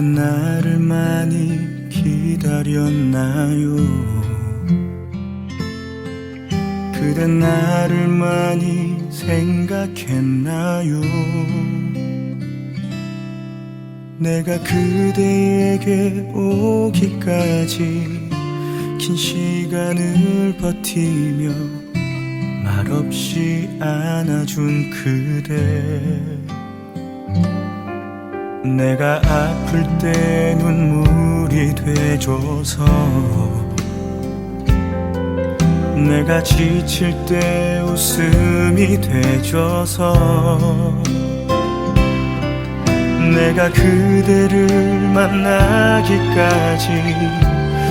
나를 많이 기다렸나요? 그대 나를 많이 생각했나요? 내가 그대에게 오기까지 긴 시간을 버티며 말없이 안아준 그대 내가 아플 때 눈물이 돼줘서 내가 지칠 때 웃음이 돼줘서 내가 그대를 만나기까지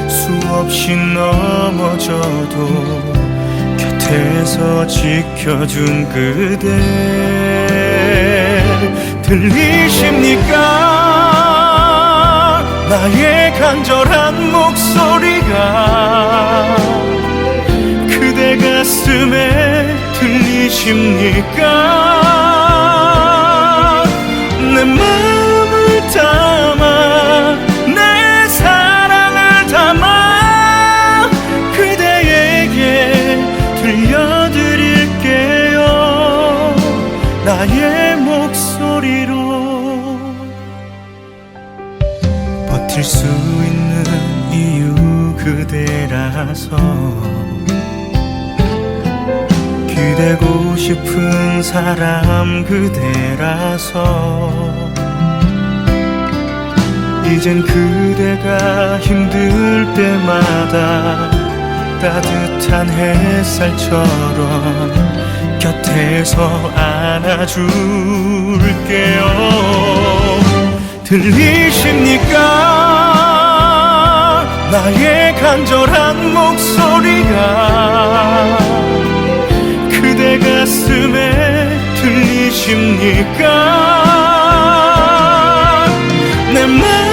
수없이 넘어져도 곁에서 지켜준 그대 들리십니까? 나의 간절한 목소리가 그대 가슴에 들리십니까? 내마 버틸 수 있는 이유 그대라서. 기대고 싶은 사람 그대라서. 이젠 그대가 힘들 때마다 따뜻한 햇살처럼 곁에서 안아줄게요. 들리십니까 나의 간절한 목소리가 그대 가슴에 들리십니까? 내마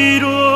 Tiro.